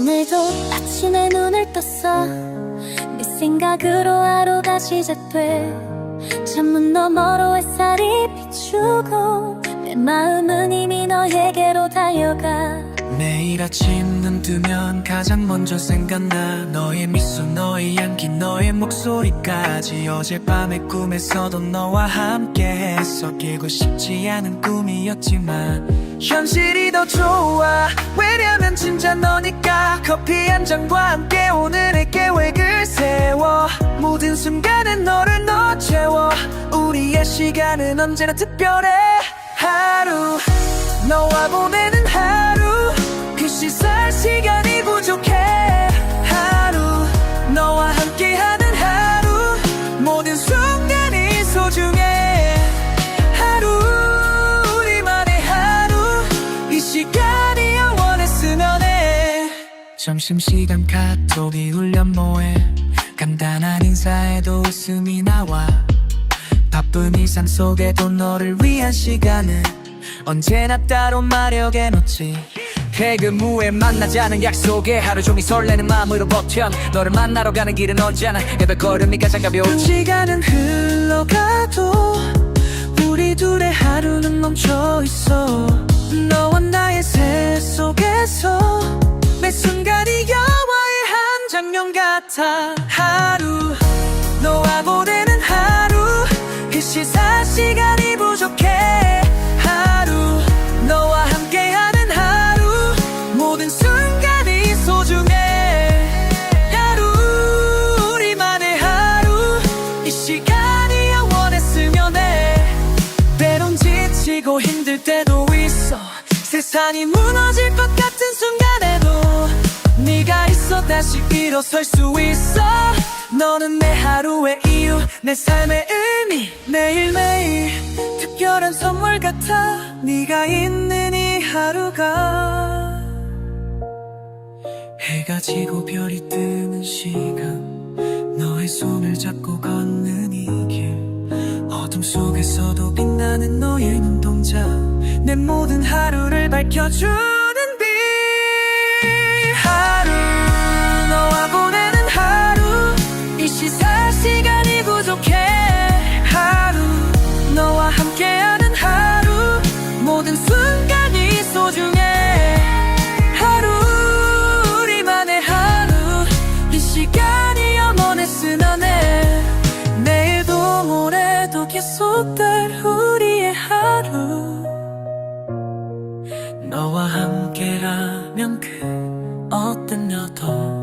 오늘도 아침에 눈을 떴어. 네 생각으로 하루가 시작돼. 창문 너머로 햇살이 비추고 내 마음은 이미 너에게로 달려가. 매일 아침 눈 뜨면 가장 먼저 생각나. 너의 미소 너의 향 기 너의 목소리까지 어젯밤의 꿈에서도 너와 함께했어 깨고 싶지 않은 꿈이었지만 현실이 더 좋아. 왜냐면 진짜 너니까 커피 한 잔과 함께 오늘의 계획을 세워? 모든 순간에 너를 넣어 채워. 우리의 시간은 언제나 특별해. 하루 너와 보내는 하루 점심시간 카톡이 울려 뭐해? 간단한 인사에도 웃음이 나와. 바쁜 일상 속에도 너를 위한 시간은 언제나 따로 마련해 놓지. 퇴근 후에 만나자는 약속에 하루 종일 설레는 마음으로 버텨. 너를 만나러 가는 길은 언제나. 애벌거림이 가장 가벼운 시간은 흘러가도 우리 둘의 하루는 멈춰 있어 같아. 하루 너와 보내는 하루. 그 시사 시간이 부족해. 하루 너와 함께하는 하루. 모든 순간이 소중해. 하루 우리만의 하루. 이 시간이 영원했으면 해. 때론 지치고 힘들 때도 있어. 세상이 무너질 것 같은 순간에도 네가 다시 일어설 수 있어. 너는 내 하루의 이유 내 삶의 의미 매일매일 특별한 선물 같아. 네가 있는 이 하루가 해가 지고 별이 뜨는 시간. 너의 손을 잡고 걷는 이 길. 어둠 속에서도 빛나는 너의 눈동자. 내 모든 하루를 밝혀주 시간이 부족해. 하루 너와 함께하는 하루. 모든 순간이 소중해. 하루 우리만의 하루. 이 시간이 영원했으면 해 내일도 모레도 계속될 우리의 하루. 너와 함께라면 그 어떤 여도